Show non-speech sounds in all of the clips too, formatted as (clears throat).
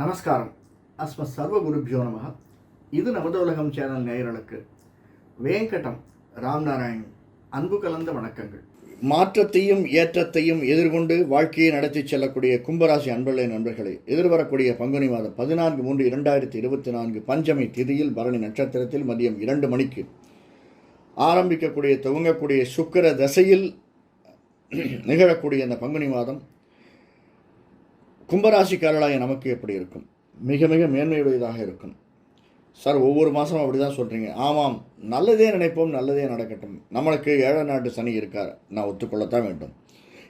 நமஸ்காரம். அஸ்ம சர்வ குருபியோ நமக இது நமது உலகம் சேனல் நேயர்களுக்கு வேங்கடம் ராம்நாராயண் அன்பு கலந்த வணக்கங்கள். மாற்றத்தையும் ஏற்றத்தையும் எதிர்கொண்டு வாழ்க்கையை நடத்தி செல்லக்கூடிய கும்பராசி அன்பர்களே நண்பர்களே எதிர்வரக்கூடிய பங்குனி மாதம் பதினான்கு மூன்று இரண்டாயிரத்தி இருபத்தி நான்கு பஞ்சமி திதியில் பரணி நட்சத்திரத்தில் மதியம் இரண்டு மணிக்கு ஆரம்பிக்கக்கூடிய துவங்கக்கூடிய சுக்கிர தசையில் நிகழக்கூடிய அந்த பங்குனி மாதம் கும்பராசிக்காரர்களாக நமக்கு எப்படி இருக்கும்? மிக மிக மேன்மையுடையதாக இருக்கும். சார் ஒவ்வொரு மாதமும் அப்படி தான் சொல்கிறீங்க ஆமாம் நல்லதே நினைப்போம் நல்லதே நடக்கட்டும். நம்மளுக்கு ஏழை நாட்டு சனி இருக்கார். நான் ஒத்துக்கொள்ளத்தான் வேண்டும்.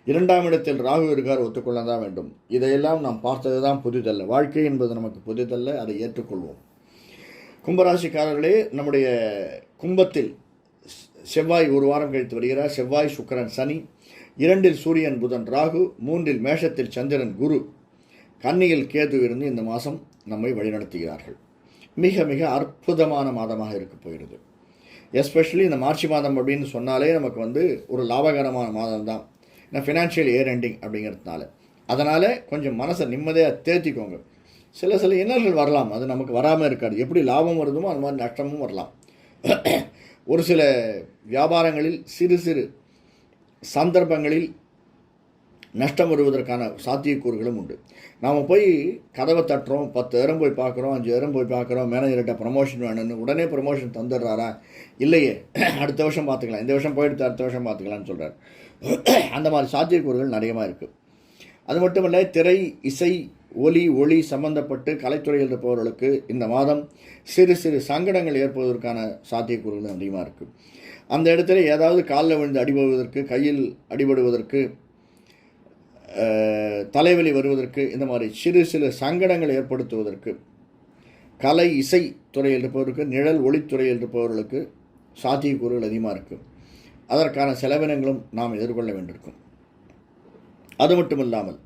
இரண்டாம் இடத்தில் ராகு இருக்கார் ஒத்துக்கொள்ள தான் வேண்டும். இதையெல்லாம் நாம் பார்த்தது தான் புதிதல்ல. வாழ்க்கை என்பது நமக்கு புதிதல்ல அதை ஏற்றுக்கொள்வோம். கும்பராசிக்காரர்களே நம்முடைய கும்பத்தில் செவ்வாய் ஒரு வாரம் கழித்து வருகிறார். செவ்வாய் சுக்கரன் சனி. இரண்டில் சூரியன் புதன் ராகு. மூன்றில் மேஷத்தில் சந்திரன் குரு. கன்னியில் கேது இருந்து இந்த மாதம் நம்மை வழிநடத்துகிறார்கள். மிக மிக அற்புதமான மாதமாக இருக்க போகிறது. எஸ்பெஷலி இந்த மார்ச் மாதம் அப்படின்னு சொன்னாலே நமக்கு வந்து ஒரு லாபகரமான மாதம் தான் ஏன்னா ஃபினான்ஷியல் இயர் எண்டிங் அப்படிங்கிறதுனால. அதனால் கொஞ்சம் மனசை நிம்மதியாக தேர்த்திக்கோங்க சில சில இன்னல்கள் வரலாம். அது நமக்கு வராமல் இருக்காது. எப்படி லாபம் வருதுமோ அது மாதிரி நஷ்டமும் வரலாம். ஒரு சில வியாபாரங்களில் சிறு சிறு சந்தர்ப்பங்களில் நஷ்டம் வருவதற்கான சாத்தியக்கூறுகளும் உண்டு. நாம் போய் கதவை தட்டுறோம் பத்து இடம் போய் பார்க்குறோம் அஞ்சு இடம் போய் பார்க்குறோம் மேனேஜர்கிட்ட ப்ரமோஷன் வேணும்னு உடனே ப்ரமோஷன் தந்துடுறாரா? இல்லையே. அடுத்த வருஷம் பார்த்துக்கலாம். இந்த வருஷம் போயிடுத்து அடுத்த வருஷம் பார்த்துக்கலாம்னு சொல்கிறார் அந்த மாதிரி சாத்தியக்கூறுகள் நிறையமாக இருக்குது அது மட்டும் இல்லை திரை இசை ஒலி ஒளி சம்பந்தப்பட்டு கலைத்துறையில் இருப்பவர்களுக்கு இந்த மாதம் சிறு சிறு சங்கடங்கள் ஏற்படுவதற்கான சாத்தியக்கூறுகள் அதிகமாக இருக்குது அந்த இடத்துல ஏதாவது காலில் விழுந்து அடிபடுவதற்கு கையில் அடிபடுவதற்கு தலைவலி வருவதற்கு இந்த மாதிரி சிறு சிறு சங்கடங்கள் ஏற்படுத்துவதற்கு கலை இசை துறையில் இருப்பவருக்கு நிழல் ஒளித்துறையில் இருப்பவர்களுக்கு சாத்தியக்கூறுகள் அதிகமாக இருக்குது அதற்கான செலவினங்களும் நாம் எதிர்கொள்ள வேண்டியிருக்கும். அது மட்டும் இல்லாமல்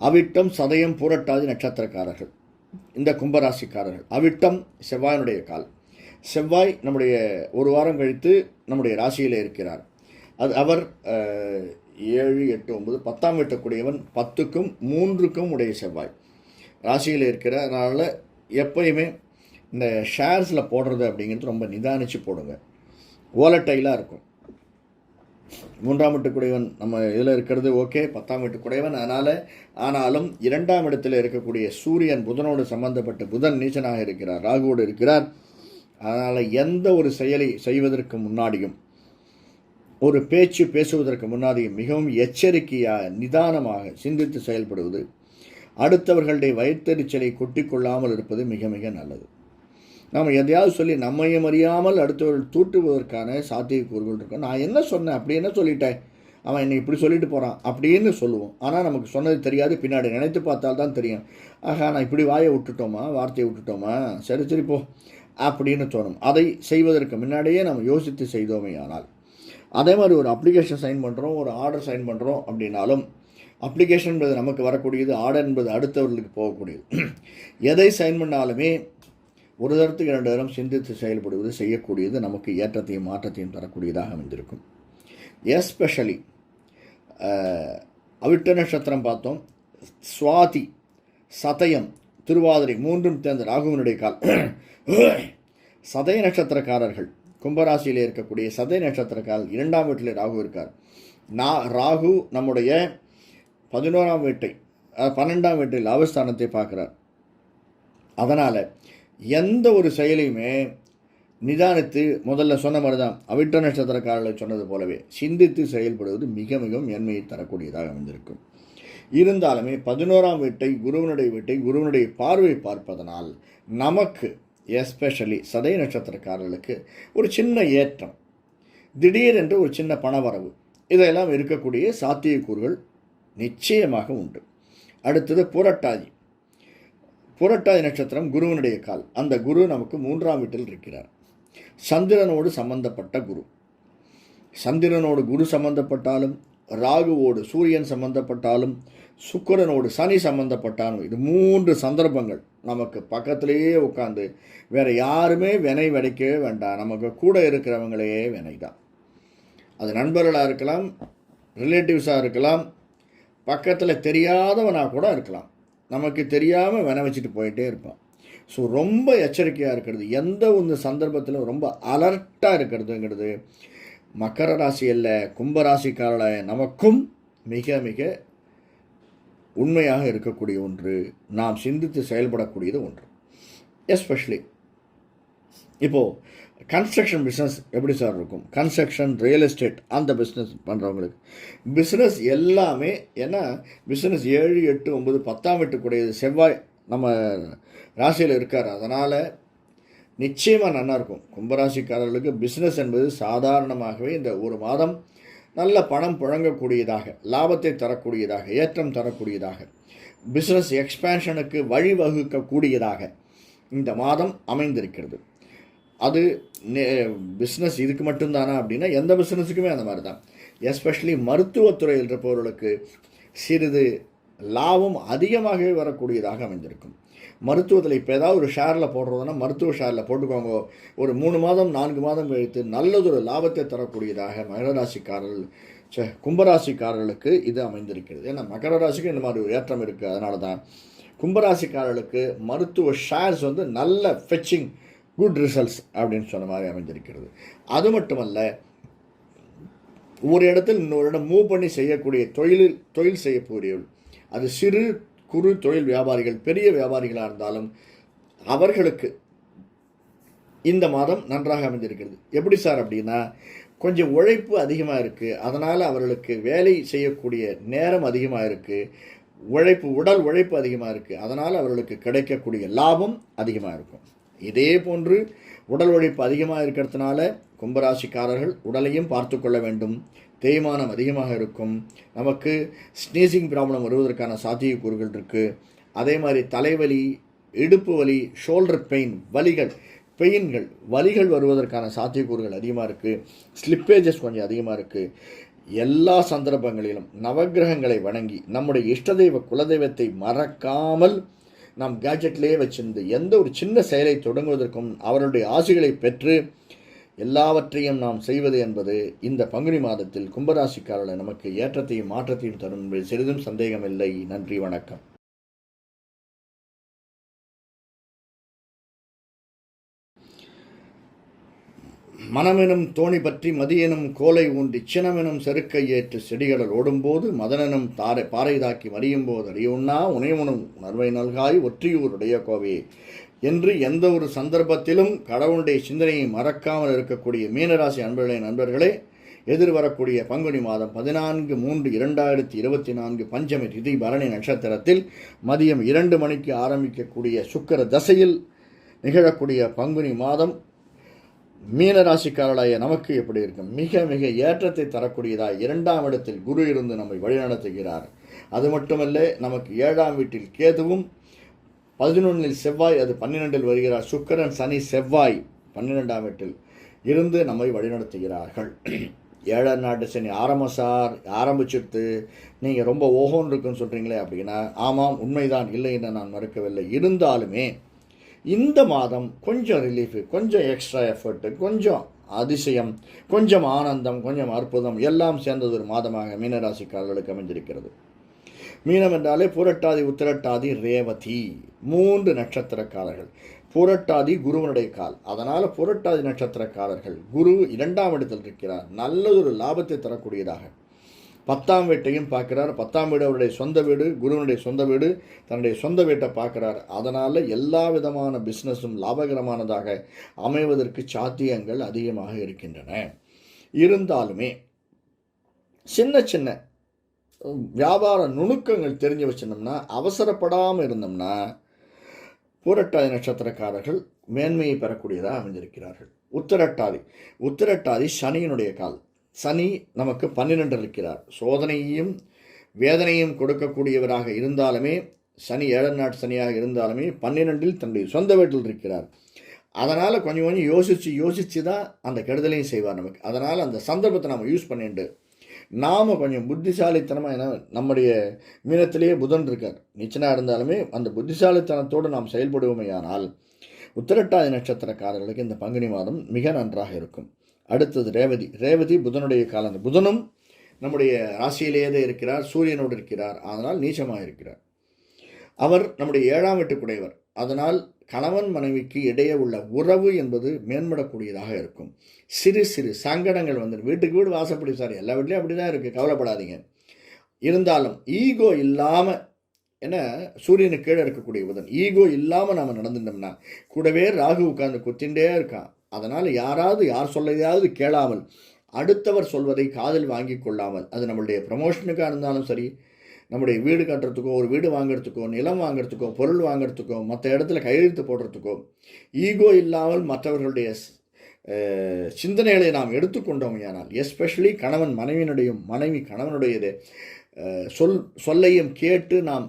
அவிட்டம் சதயம் புரட்டாதி நட்சத்திரக்காரர்கள் இந்த கும்பராசிக்காரர்கள் அவிட்டம் செவ்வாயினுடைய கால். செவ்வாய் நம்முடைய ஒரு வாரம் கழித்து நம்முடைய ராசியிலே இருக்கிறார். அது அவர் ஏழு எட்டு ஒன்பது பத்தாம் வீட்டக்கூடியவன் பத்துக்கும் மூன்றுக்கும் உடைய செவ்வாய். ராசியில் இருக்கிற அதனால் எப்பயுமே இந்த ஷேர்ஸில் போடுறது அப்படிங்கிறது ரொம்ப நிதானித்து போடுங்க. ஓலட்டைலாக இருக்கும். மூன்றாம் வீட்டுக்குடையவன் நம்ம இதில் இருக்கிறது ஓகே பத்தாம் வீட்டுக்குடையவன் அதனால் ஆனாலும் இரண்டாம் இடத்தில் இருக்கக்கூடிய சூரியன் புதனோடு சம்பந்தப்பட்ட புதன் நீச்சனாக இருக்கிறார் ராகுவோடு இருக்கிறார். அதனால் எந்த ஒரு செயலை செய்வதற்கு முன்னாடியும் ஒரு பேச்சு பேசுவதற்கு முன்னாடி மிகவும் எச்சரிக்கையாக நிதானமாக சிந்தித்து செயல்படுவது அடுத்தவர்களுடைய வயிற்றெரிச்சலை கொட்டிக்கொள்ளாமல் இருப்பது மிக மிக நல்லது. நாம் எதையாவது சொல்லி நம்மையும் அறியாமல் அடுத்தவர்கள் தூட்டுவதற்கான சாத்தியக்கூறுகள் இருக்கும் நான் என்ன சொன்னேன்? அப்படி என்ன சொல்லிட்டேன்? அவன் என்னை இப்படி சொல்லிட்டு போகிறான் அப்படின்னு சொல்லுவோம். ஆனால் நமக்கு சொன்னது தெரியாது. பின்னாடி நினைத்து பார்த்தால் தான் தெரியும். ஆஹா நான் இப்படி வாயை விட்டுட்டோமா? வார்த்தையை விட்டுட்டோமா? சரி சரி போ. அப்படின்னு தோணும். அதை செய்வதற்கு முன்னாடியே நம்ம யோசித்து செய்தோமே ஆனால் அதே மாதிரி ஒரு அப்ளிகேஷன் சைன் பண்ணுறோம் ஒரு ஆர்டர் சைன் பண்ணுறோம் அப்படின்னாலும் அப்ளிகேஷன் என்பது நமக்கு வரக்கூடியது ஆர்டர் என்பது அடுத்தவர்களுக்கு போகக்கூடியது. (clears throat) எதை சைன் பண்ணாலுமே ஒரு தரத்துக்கு இரண்டு தரம் சிந்தித்து செயல்படுவது செய்யக்கூடியது நமக்கு ஏற்றத்தையும் மாற்றத்தையும் தரக்கூடியதாக அமைந்திருக்கும். எஸ்பெஷலி அவிட்ட நட்சத்திரம் பார்த்தோம். சுவாதி சதயம் திருவாதிரை மூன்றும் தேர்ந்த ராகுவனுடைய கால் (clears throat) சதய நட்சத்திரக்காரர்கள். கும்பராசியில் இருக்கக்கூடிய சதய நட்சத்திரக்கால் இரண்டாம் வீட்டில் ராகு இருக்கார். நான் ராகு நம்முடைய பதினோராம் வீட்டை பன்னெண்டாம் வீட்டில் லாபஸ்தானத்தை பார்க்குறார். அதனால் எந்த ஒரு செயலையுமே நிதானித்து முதல்ல சொன்ன மாதிரி தான் அவிட்ட நட்சத்திரக்காரர்கள் சொன்னது போலவே சிந்தித்து செயல்படுவது மிக மிகவும் மேன்மையை தரக்கூடியதாக அமைந்திருக்கும். இருந்தாலுமே பதினோராம் வீட்டை குருவனுடைய வீட்டை குருவனுடைய பார்வை பார்ப்பதனால் நமக்கு எஸ்பெஷலி சதய நட்சத்திரக்காரர்களுக்கு ஒரு சின்ன ஏற்றம். திடீரென்று ஒரு சின்ன பணவரவு. இதையெல்லாம் இருக்கக்கூடிய சாத்தியக்கூறுகள் நிச்சயமாக உண்டு. அடுத்தது புரட்டாதி. புரட்டாதி நட்சத்திரம் குருவனுடைய கால். அந்த குரு நமக்கு மூன்றாம் வீட்டில் இருக்கிறார். சந்திரனோடு சம்பந்தப்பட்ட குரு. சந்திரனோடு குரு சம்பந்தப்பட்டாலும் ராகுவோடு சூரியன் சம்பந்தப்பட்டாலும் சுக்கரனோடு சனி சம்பந்தப்பட்டாலும் இது மூன்று சந்தர்ப்பங்கள். நமக்கு பக்கத்திலேயே உட்காந்து வேறு யாருமே வினை விதைக்கவே வேண்டாம். நமக்கு கூட இருக்கிறவங்களே வினை தான் அது நண்பர்களாக இருக்கலாம் ரிலேட்டிவ்ஸாக இருக்கலாம் பக்கத்தில் தெரியாதவனாக கூட இருக்கலாம். நமக்கு தெரியாமல் வினை வச்சுட்டு போயிட்டே இருப்பான் ஸோ ரொம்ப எச்சரிக்கையாக இருக்கிறது. எந்த ஒரு சந்தர்ப்பத்திலும் ரொம்ப அலர்ட்டாக இருக்கிறதுங்கிறது மக்கர ராசி அல்ல கும்பராசிக்காரல நமக்கும் மிக மிக உண்மையாக இருக்கக்கூடிய ஒன்று. நாம் சிந்தித்து செயல்படக்கூடியது ஒன்று. எஸ்பெஷலி இப்போது கன்ஸ்ட்ரக்ஷன் பிஸ்னஸ் எப்படி சார் இருக்கும்? கன்ஸ்ட்ரக்ஷன் ரியல் எஸ்டேட் அந்த பிஸ்னஸ் பண்ணுறவங்களுக்கு பிஸ்னஸ் எல்லாமே ஏன்னா பிஸ்னஸ் ஏழு எட்டு ஒம்பது பத்தாம் வீட்டுக்குடையது செவ்வாய் நம்ம ராசியில் இருக்கார். அதனால் நிச்சயமாக நல்லா இருக்கும் கும்பராசிக்காரர்களுக்கு பிஸ்னஸ் என்பது சாதாரணமாகவே இந்த ஒரு மாதம் நல்ல பணம் புழங்கக்கூடியதாக லாபத்தை தரக்கூடியதாக ஏற்றம் தரக்கூடியதாக பிஸ்னஸ் எக்ஸ்பேன்ஷனுக்கு வழிவகுக்கக்கூடியதாக இந்த மாதம் அமைந்திருக்கிறது. அது பிஸ்னஸ் இதுக்கு மட்டும்தானா அப்படின்னா எந்த பிஸ்னஸுக்குமே அந்த மாதிரி தான் எஸ்பெஷலி மருத்துவத்துறையில் இருப்பவர்களுக்கு சிறிது லாபம் அதிகமாகவே வரக்கூடியதாக அமைந்திருக்கும். மருத்துவத்தில் இப்போ ஏதாவது ஒரு ஷேரில் போடுறதுன்னா மருத்துவ ஷேரில் போட்டுக்கோங்க. ஒரு மூணு மாதம் நான்கு மாதம் கழித்து நல்லதொரு லாபத்தை தரக்கூடியதாக மகனராசிக்காரர்கள் சே கும்பராசிக்காரர்களுக்கு இது அமைந்திருக்கிறது. ஏன்னா மகர ராசிக்கு இந்த மாதிரி ஒரு ஏற்றம் இருக்குது அதனால தான் கும்பராசிக்காரர்களுக்கு மருத்துவ ஷேர்ஸ் வந்து நல்ல ஃபெச்சிங் குட் ரிசல்ட்ஸ் அப்படின்னு சொன்ன மாதிரி அமைந்திருக்கிறது. அது மட்டுமல்ல ஒரு இடத்தில் இன்னொரு இடம் மூவ் பண்ணி செய்யக்கூடிய தொழிலில் தொழில் செய்யக்கூடியவள் அது சிறு குறு தொழில் வியாபாரிகள் பெரிய வியாபாரிகளாக இருந்தாலும் அவர்களுக்கு இந்த மாதம் நன்றாக அமைந்திருக்கிறது. எப்படி சார் அப்படின்னா கொஞ்சம் உழைப்பு அதிகமாக இருக்குது அதனால் அவர்களுக்கு வேலை செய்யக்கூடிய நேரம் அதிகமாக இருக்குது உழைப்பு உடல் உழைப்பு அதிகமாக இருக்குது அதனால் அவர்களுக்கு கிடைக்கக்கூடிய லாபம் அதிகமாக இருக்கும். இதே போன்று உடல் உழைப்பு அதிகமாக இருக்கிறதுனால கும்பராசிக்காரர்கள் உடலையும் பார்த்து கொள்ள வேண்டும். தேய்மானம் அதிகமாக இருக்கும். நமக்கு ஸ்னீசிங் ப்ராப்ளம் வருவதற்கான சாத்தியக்கூறுகள் இருக்குது அதே மாதிரி தலைவலி இடுப்பு வலி ஷோல்டர் பெயின் வலிகள் பெயின்கள் வலிகள் வருவதற்கான சாத்தியக்கூறுகள் அதிகமாக இருக்குது ஸ்லிப்பேஜஸ் கொஞ்சம் அதிகமாக இருக்குது எல்லா சந்தர்ப்பங்களிலும் நவகிரகங்களை வணங்கி நம்முடைய இஷ்டதெய்வ குலதெய்வத்தை மறக்காமல் நாம் கேஜெட்லேயே வச்சிருந்து எந்த ஒரு சின்ன செயலை தொடங்குவதற்கும் அவருடைய ஆசைகளை பெற்று எல்லாவற்றையும் நாம் செய்வது என்பது இந்த பங்குனி மாதத்தில் கும்பராசிக்காரர்கள் நமக்கு ஏற்றத்தையும் மாற்றத்தையும் தரும் என்பது சிறிதும் சந்தேகமில்லை. நன்றி வணக்கம். மனமெனும் தோணி பற்றி மதியெனும் கோலை ஊன்றி சினமெனும் செருக்கை ஏற்று செடிகளல் ஓடும்போது மதனெனும் தாரை பாறை தாக்கி மறியும் போது அறியுண்ணா உணையமுனும் உணர்வை நல்காய் ஒற்றியூருடைய கோவே. என்று எந்த ஒரு சந்தர்ப்பத்திலும் கடவுளுடைய சிந்தனையை மறக்காமல் இருக்கக்கூடிய மீனராசி அன்பர்களே நண்பர்களே எதிர்வரக்கூடிய பங்குனி மாதம் பதினான்கு மூன்று இரண்டாயிரத்தி இருபத்தி நான்கு பஞ்சமி திதி பரணி நட்சத்திரத்தில் மதியம் இரண்டு மணிக்கு ஆரம்பிக்கக்கூடிய சுக்கர தசையில் நிகழக்கூடிய பங்குனி மாதம் மீனராசிக்காரளாய நமக்கு எப்படி இருக்கும்? மிக மிக ஏற்றத்தை தரக்கூடியதாய் இரண்டாம் இடத்தில் குரு இருந்து நம்மை வழிநடத்துகிறார். அது மட்டுமல்ல நமக்கு ஏழாம் வீட்டில் கேதுவும் பதினொன்றில் செவ்வாய் அது பன்னிரெண்டில் வருகிறார். சுக்கரன் சனி செவ்வாய் பன்னிரெண்டாம் வீட்டில் இருந்து நம்மை வழிநடத்துகிறார்கள். ஏழாம் நாட்டு சனி ஆரம்ப சார் ஆரம்பிச்சிட்டு நீங்கள் ரொம்ப ஓஹோன்னு இருக்குன்னு சொல்கிறீங்களே அப்படின்னா ஆமாம் உண்மைதான் இல்லை என்று நான் மறுக்கவில்லை. இருந்தாலுமே இந்த மாதம் கொஞ்சம் ரிலீஃபு கொஞ்சம் எக்ஸ்ட்ரா எஃபர்ட்டு கொஞ்சம் அதிசயம் கொஞ்சம் ஆனந்தம் கொஞ்சம் அற்புதம் எல்லாம் சேர்ந்தது ஒரு மாதமாக மீனராசிக்காரர்களுக்கு அமைஞ்சிருக்கிறது மீனம் என்றாலே புரட்டாதி உத்திரட்டாதி ரேவதி மூன்று நட்சத்திரக்காரர்கள். புரட்டாதி குருவனுடைய கால். அதனால் புரட்டாதி நட்சத்திரக்காரர்கள் குரு இரண்டாம் இடத்தில் இருக்கிறார். நல்லதொரு லாபத்தை தரக்கூடியதாக. பத்தாம் வீட்டையும் பார்க்கிறார். பத்தாம் வீடு அவருடைய சொந்த வீடு குருவனுடைய சொந்த வீடு தன்னுடைய சொந்த வீட்டை பார்க்கிறார். அதனால் எல்லா விதமான பிஸ்னஸும் லாபகரமானதாக அமைவதற்கு சாத்தியங்கள் அதிகமாக இருக்கின்றன. இருந்தாலுமே சின்ன சின்ன வியாபார நுணுக்கங்கள் தெரிஞ்சு வச்சிருந்தோம்னா அவசரப்படாமல் இருந்தோம்னா பூரட்டாதி நட்சத்திரக்காரர்கள் மேன்மையை பெறக்கூடியதாக அமைஞ்சிருக்கிறார்கள். உத்திரட்டாதி. உத்திரட்டாதி சனியினுடைய கால். சனி நமக்கு பன்னிரெண்டு இருக்கிறார். சோதனையையும் வேதனையும் கொடுக்கக்கூடியவராக இருந்தாலுமே சனி ஏழன் நாட்டு சனியாக இருந்தாலுமே பன்னிரெண்டில் தன்னுடைய சொந்த வீட்டில் இருக்கிறார். அதனால் கொஞ்சம் கொஞ்சம் யோசித்து யோசித்து தான் அந்த கெடுதலையும் செய்வார் நமக்கு. அதனால் அந்த சந்தர்ப்பத்தை நம்ம யூஸ் பண்ணிட்டு நாம் கொஞ்சம் புத்திசாலித்தனமாக ஏன்னா நம்முடைய மீனத்திலேயே புதன் இருக்கார். நிச்சனாக இருந்தாலுமே அந்த புத்திசாலித்தனத்தோடு நாம் செயல்படுவோமே ஆனால் உத்திரட்டாதி நட்சத்திரக்காரர்களுக்கு இந்த பங்குனி மாதம் மிக நன்றாக இருக்கும். அடுத்தது ரேவதி. ரேவதி புதனுடைய காலம் புதனும் நம்முடைய ராசியிலேயே இருக்கிறார் சூரியனோடு இருக்கிறார் அதனால் நீச்சமாக இருக்கிறார் அவர் நம்முடைய ஏழாம் வீட்டுக்குடையவர். அதனால் கணவன் மனைவிக்கு இடையே உள்ள உறவு என்பது மேம்படக்கூடியதாக இருக்கும். சிறு சிறு சங்கடங்கள் வந்து வீட்டுக்கு வீடு வாசப்படி சார் எல்லா வீட்லேயும் அப்படி தான் இருக்குது கவலைப்படாதீங்க. இருந்தாலும் ஈகோ இல்லாமல் ஏன்னா சூரியனுக்கு கீழே இருக்கக்கூடிய புதன் ஈகோ இல்லாமல் நாம் நடந்துட்டோம்னா கூடவே ராகு உட்கார்ந்து குத்திண்டே இருக்கான். அதனால் யாராவது யார் சொல்லதையாவது கேளாமல் அடுத்தவர் சொல்வதை காதில் வாங்கி கொள்ளாமல் அது நம்மளுடைய ப்ரமோஷனுக்காக இருந்தாலும் சரி நம்முடைய வீடு கட்டுறதுக்கோ ஒரு வீடு வாங்குறதுக்கோ நிலம் வாங்குறதுக்கோ பொருள் வாங்குறதுக்கோ மற்ற இடத்துல கையெழுத்து போடுறதுக்கோ ஈகோ இல்லாமல் மற்றவர்களுடைய சிந்தனைகளை நாம் எடுத்துக்கொண்டோம் ஆனால் எஸ்பெஷலி கணவன் மனைவியினுடையும் மனைவி கணவனுடையது சொல் சொல்லையும் கேட்டு நாம்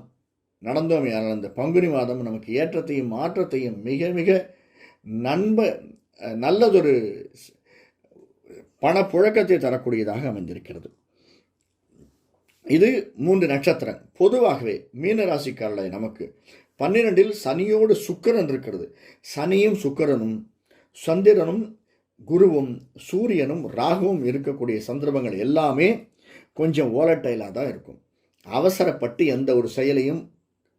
நடந்தோம் ஆனால் அந்த பங்குனி மாதம் நமக்கு ஏற்றத்தையும் மாற்றத்தையும் மிக மிக நண்ப நல்லதொரு பணப்புழக்கத்தை தரக்கூடியதாக அமைந்திருக்கிறது. இது மூன்று நட்சத்திரம். பொதுவாகவே மீனராசிக்காரலை நமக்கு பன்னிரெண்டில் சனியோடு சுக்கரன் இருக்கிறது. சனியும் சுக்கரனும் சந்திரனும் குருவும் சூரியனும் ராகுவும் இருக்கக்கூடிய சந்தர்ப்பங்கள் எல்லாமே கொஞ்சம் ஓலட்டைலாக தான் இருக்கும். அவசரப்பட்டு எந்த ஒரு செயலையும்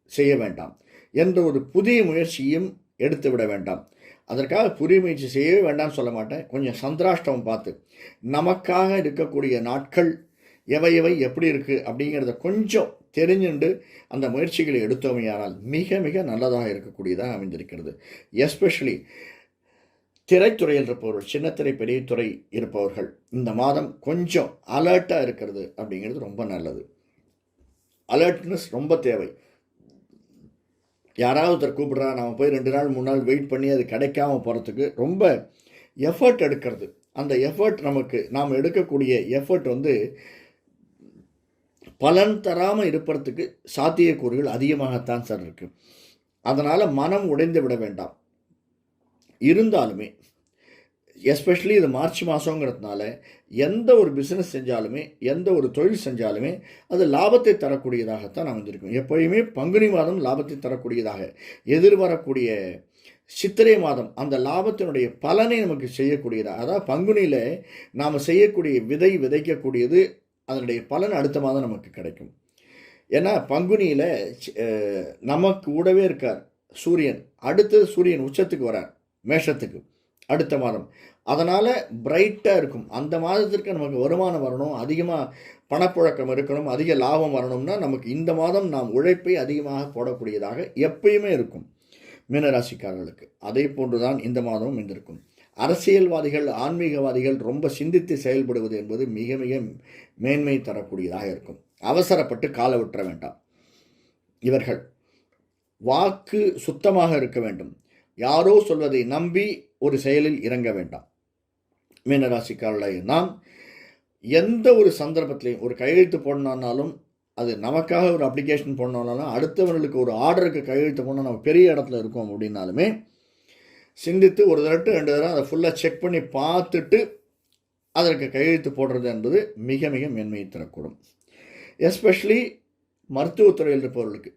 செய்ய வேண்டாம். எந்த ஒரு புதிய முயற்சியும் எடுத்து விட வேண்டாம். அதற்காக புதிய முயற்சி செய்யவே வேண்டாம்னு சொல்ல மாட்டேன். கொஞ்சம் சந்திராஷ்டமம் பார்த்து நமக்காக இருக்கக்கூடிய நாட்கள் எவை எவை எப்படி இருக்குது அப்படிங்கிறத கொஞ்சம் தெரிஞ்சுண்டு அந்த முயற்சிகளை எடுத்தோமையானால் மிக மிக நல்லதாக இருக்கக்கூடியதாக அமைந்திருக்கிறது. எஸ்பெஷலி திரைத்துறையில் இருப்பவர்கள் சின்னத்திரை பெரிய துறை இருப்பவர்கள் இந்த மாதம் கொஞ்சம் அலர்ட்டாக இருக்கிறது அப்படிங்கிறது ரொம்ப நல்லது. அலர்ட்னஸ் ரொம்ப தேவை. யாராவது ஒருத்தர் கூப்பிட்றா நம்ம போய் ரெண்டு நாள் மூணு நாள் வெயிட் பண்ணி அது கிடைக்காம போகிறதுக்கு ரொம்ப எஃபர்ட் எடுக்கிறது. அந்த எஃபர்ட் நமக்கு நாம் எடுக்கக்கூடிய எஃபர்ட் வந்து பலன் தராமல் இருப்பதுக்கு சாத்தியக்கூறுகள் அதிகமாகத்தான் சார் இருக்குது அதனால் மனம் உடைந்து விட வேண்டாம். இருந்தாலுமே எஸ்பெஷலி இது மார்ச் மாதங்கிறதுனால எந்த ஒரு பிஸ்னஸ் செஞ்சாலுமே எந்த ஒரு தொழில் செஞ்சாலுமே அது லாபத்தை தரக்கூடியதாகத்தான் அமைஞ்சிருக்கும். எப்பயுமே பங்குனி மாதம் லாபத்தை தரக்கூடியதாக எதிர்வரக்கூடிய சித்திரை மாதம் அந்த லாபத்தினுடைய பலனை நமக்கு செய்யக்கூடியதாக அதாவது பங்குனியில் நாம் செய்யக்கூடிய விதை விதைக்கக்கூடியது அதனுடைய பலன் அடுத்த மாதம் நமக்கு கிடைக்கும். ஏன்னா பங்குனியில் நமக்கு கூடவே இருக்கார் சூரியன். அடுத்தது சூரியன் உச்சத்துக்கு வரார் மேஷத்துக்கு அடுத்த மாதம். அதனால் பிரைட்டாக இருக்கும். அந்த மாதத்திற்கு நமக்கு வருமானம் வரணும். அதிகமாக பணப்புழக்கம் இருக்கணும். அதிக லாபம் வரணும்னா நமக்கு இந்த மாதம் நாம் உழைப்பை அதிகமாக போடக்கூடியதாக எப்பயுமே இருக்கும். மீனராசிக்காரர்களுக்கு. அதே போன்று தான் இந்த மாதமும் இருந்திருக்கும். அரசியல்வாதிகள் ஆன்மீகவாதிகள் ரொம்ப சிந்தித்து செயல்படுவது என்பது மிக மிக மேன்மை தரக்கூடியதாக இருக்கும். அவசரப்பட்டு காலை விட்டுற வேண்டாம். இவர்கள் வாக்கு சுத்தமாக இருக்க வேண்டும். யாரோ சொல்வதை நம்பி ஒரு செயலில் இறங்க வேண்டாம். மீனராசிக்காரர்களை நாம் எந்த ஒரு சந்தர்ப்பத்திலையும் ஒரு கையெழுத்து போடணுன்னாலும் அது நமக்காக ஒரு அப்ளிகேஷன் போடணுன்னாலும் அடுத்தவர்களுக்கு ஒரு ஆர்டருக்கு கையெழுத்து போடணும் நம்ம பெரிய இடத்துல இருக்கோம் அப்படின்னாலுமே சிந்தித்து ஒரு தடவை ரெண்டு தடவை அதை ஃபுல்லாக செக் பண்ணி பார்த்துட்டு அதற்கு கையெழுத்து போடுறது என்பது மிக மிக மென்மையை தரக்கூடும். எஸ்பெஷலி மருத்துவத்துறையில் இருப்பவர்களுக்கு.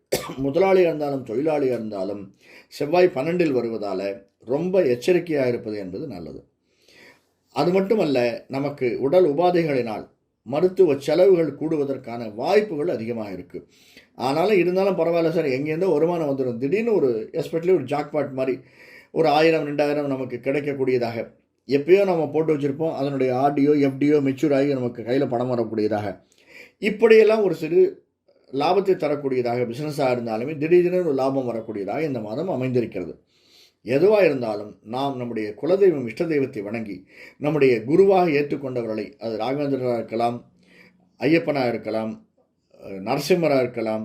முதலாளியாக இருந்தாலும் தொழிலாளியாக இருந்தாலும் செவ்வாய் பன்னெண்டில் வருவதால் ரொம்ப எச்சரிக்கையாக இருப்பது என்பது நல்லது. அது மட்டுமல்ல நமக்கு உடல் உபாதைகளினால் மருத்துவ செலவுகள் கூடுவதற்கான வாய்ப்புகள் அதிகமாக இருக்குது ஆனாலும் இருந்தாலும் பரவாயில்ல சார் எங்கேருந்தோ வருமானம் வந்துடும் திடீர்னு ஒரு எஸ்பெஷலி ஒரு ஜாக்பாட் மாதிரி ஒரு ஆயிரம் ரெண்டாயிரம் நமக்கு கிடைக்கக்கூடியதாக. எப்பயோ நம்ம போட்டு வச்சுருப்போம் அதனுடைய ஆர்டியோ எஃப்டியோ மெச்சூர் ஆகி நமக்கு கையில் பணம் வரக்கூடியதாக. இப்படியெல்லாம் ஒரு சிறு லாபத்தை தரக்கூடியதாக பிஸ்னஸாக இருந்தாலுமே திடீர்னு ஒரு லாபம் வரக்கூடியதாக இந்த மாதம் அமைந்திருக்கிறது. எதுவாக இருந்தாலும் நாம் நம்முடைய குலதெய்வம் இஷ்ட தெய்வத்தை வணங்கி நம்முடைய குருவாக ஏற்றுக்கொண்டவர்களை அது ராகவேந்திரராக இருக்கலாம் ஐயப்பனாக இருக்கலாம் நரசிம்மராக இருக்கலாம்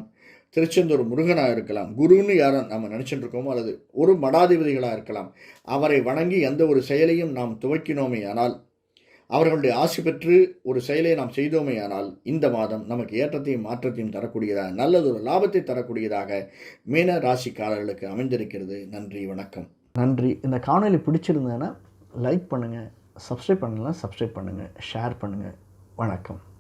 திருச்செந்தூர் முருகனாக இருக்கலாம் குருன்னு யாரை நம்ம நினச்சிட்டு இருக்கோமோ அல்லது ஒரு மடாதிபதிகளாக இருக்கலாம் அவரை வணங்கி எந்த ஒரு செயலையும் நாம் துவக்கினோமே ஆனால் அவர்களுடைய ஆசி பெற்று ஒரு செயலை நாம் செய்தோமே ஆனால் இந்த மாதம் நமக்கு ஏற்றத்தையும் மாற்றத்தையும் தரக்கூடியதாக நல்லதொரு லாபத்தை தரக்கூடியதாக மீன ராசிக்காரர்களுக்கு அமைந்திருக்கிறது. நன்றி வணக்கம். நன்றி. இந்த காணொலி பிடிச்சிருந்ததுன்னா லைக் பண்ணுங்கள் சப்ஸ்கிரைப் பண்ணலாம் சப்ஸ்கிரைப் பண்ணுங்கள் ஷேர் பண்ணுங்கள் வணக்கம்.